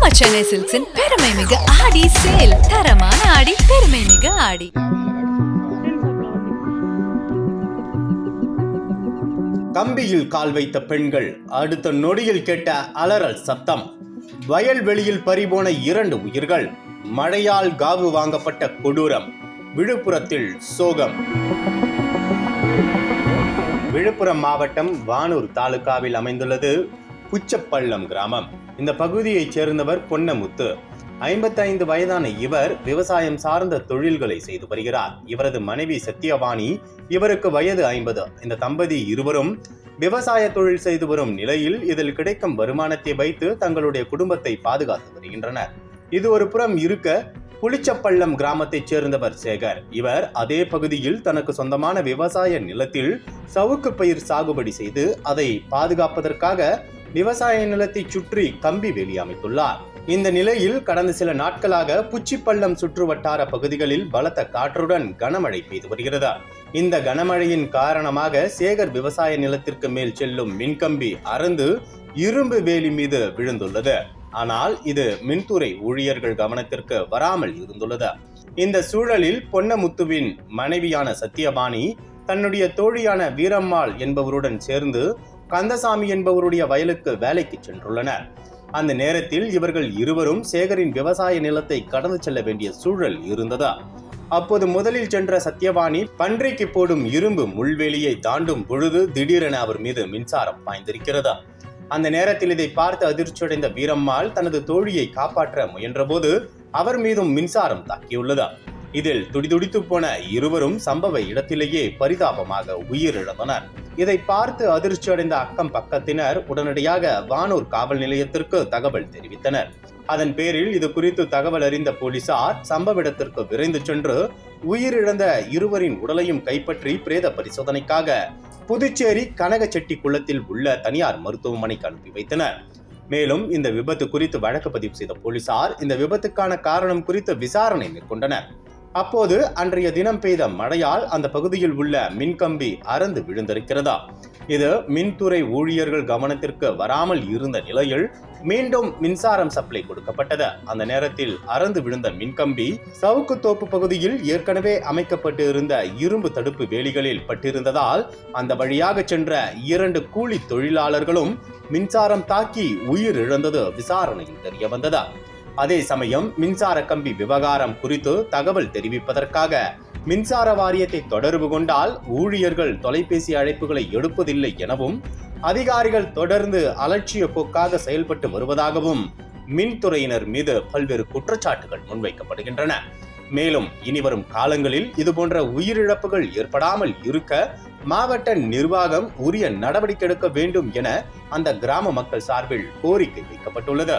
நம்ம சென்னை சில்க்ஸின் பெருமை மிகு ஆடி சேல் தரமான ஆடி பெருமை மிகு ஆடி. கம்பியில் கால் வைத்த பெண்கள் அடுத்த நொடியில் கேட்ட அலறல் சத்தம். வயல்வெளியில் பறிபோன இரண்டு உயிர்கள் மழையால் காவு வாங்கப்பட்ட கொடூரம் விழுப்புரத்தில் சோகம். விழுப்புரம் மாவட்டம் வானூர் தாலுகாவில் அமைந்துள்ளது. புச்சப்பள்ளம் கிராமம். இந்த பகுதியைச் சேர்ந்தவர் பொன்னமுத்து. ஐம்பத்தைந்து வயதான இவர் விவசாயம் சார்ந்த தொழில்களை செய்து வருகிறார். இவரது மனைவி சத்யவாணி இவருக்கு வயது ஐம்பது. இந்த தம்பதி இருவரும் விவசாய தொழில் செய்து வரும் நிலையில் இதில் கிடைக்கும் வருமானத்தை வைத்து தங்களுடைய குடும்பத்தை பாதுகாத்து வருகின்றனர். இது ஒரு புறம் இருக்க புளிச்சப்பள்ளம் கிராமத்தைச் சேர்ந்தவர் சேகர். இவர் அதே பகுதியில் தனக்கு சொந்தமான விவசாய நிலத்தில் சவுக்கு பயிர் சாகுபடி செய்து அதை பாதுகாப்பதற்காக விவசாய நிலத்தை சுற்றி கம்பி வேலி அமைத்துள்ளார். இந்த நிலையில் கடந்த சில நாட்களாக புச்சிப்பள்ளம் சுற்று வட்டார பகுதிகளில் பலத்த காற்றுடன் கனமழை பெய்து வருகிறது. இந்த கனமழையின் காரணமாக சேகர் விவசாய நிலத்திற்கு மேல் செல்லும் மின்கம்பி அறுந்து இரும்பு வேலி மீது விழுந்துள்ளது. ஆனால் இது மின்துறை ஊழியர்கள் கவனத்திற்கு வராமல் இருந்துள்ளது. இந்த சூழலில் பொன்னமுத்துவின் மனைவியான சத்யபாணி தன்னுடைய தோழியான வீரம்மாள் என்பவருடன் சேர்ந்து கந்தசாமி என்பவருடைய வயலுக்கு வேலைக்கு சென்றுள்ளனர். அந்த நேரத்தில் இவர்கள் இருவரும் சேகரின் விவசாய நிலத்தை கடந்து செல்ல வேண்டிய சூழல் இருந்ததா? அப்போது முதலில் சென்ற சத்யவாணி பன்றைக்கு போடும் இரும்பு முள்வேலியை தாண்டும் பொழுது திடீரென அவர் மீது மின்சாரம் பாய்ந்திருக்கிறதா? அந்த நேரத்தில் இதை பார்த்து அதிர்ச்சியடைந்த வீரம்மாள் தனது தோழியை காப்பாற்ற முயன்றபோது அவர் மீதும் மின்சாரம் தாக்கியுள்ளதா? இதில் துடிதுடித்து போன இருவரும் சம்பவ இடத்திலேயே பரிதாபமாக உயிரிழந்தனர். இதை பார்த்து அதிர்ச்சியடைந்த அக்கம் பக்கத்தினர் உடனடியாக வானூர் காவல் நிலையத்திற்கு தகவல் தெரிவித்தனர். அதன் பேரில் இது குறித்து தகவல் அறிந்த போலீசார் சம்பவ இடத்திற்கு விரைந்து சென்று உயிரிழந்த இருவரின் உடலையும் கைப்பற்றி பிரேத பரிசோதனைக்காக புதுச்சேரி கனகச்செட்டி குளத்தில் உள்ள தனியார் மருத்துவமனைக்கு அனுப்பி வைத்தனர். மேலும் இந்த விபத்து குறித்து வழக்கு பதிவு செய்த போலீசார் இந்த விபத்துக்கான காரணம் குறித்து விசாரணை மேற்கொண்டனர். அப்போது அன்றைய தினம் பெய்த மழையால் அந்த பகுதியில் உள்ள மின்கம்பி அறந்து விழுந்திருக்கிறதா? இது மின்துறை ஊழியர்கள் கவனத்திற்கு வராமல் இருந்த நிலையில் மீண்டும் மின்சாரம் சப்ளை கொடுக்கப்பட்டது. அந்த நேரத்தில் அறந்து விழுந்த மின்கம்பி சவுக்கு தோப்பு பகுதியில் ஏற்கனவே அமைக்கப்பட்டு இருந்த இரும்பு தடுப்பு வேலிகளில் பட்டிருந்ததால் அந்த வழியாக சென்ற இரண்டு கூலி தொழிலாளர்களும் மின்சாரம் தாக்கி உயிரிழந்தது விசாரணையில் தெரிய வந்ததா அதே சமயம் மின்சார கம்பி விவகாரம் குறித்து தகவல் தெரிவிப்பதற்காக மின்சார வாரியத்தை தொடர்பு கொண்டால் ஊழியர்கள் தொலைபேசி அழைப்புகளை எடுப்பதில்லை எனவும் அதிகாரிகள் தொடர்ந்து அலட்சிய போக்காக செயல்பட்டு வருவதாகவும் மின்துறையினர் மீது பல்வேறு குற்றச்சாட்டுகள் முன்வைக்கப்படுகின்றன. மேலும் இனிவரும் காலங்களில் இதுபோன்ற உயிரிழப்புகள் ஏற்படாமல் இருக்க மாவட்ட நிர்வாகம் உரிய நடவடிக்கை எடுக்க வேண்டும் என அந்த கிராம மக்கள் சார்பில் கோரிக்கை வைக்கப்பட்டுள்ளது.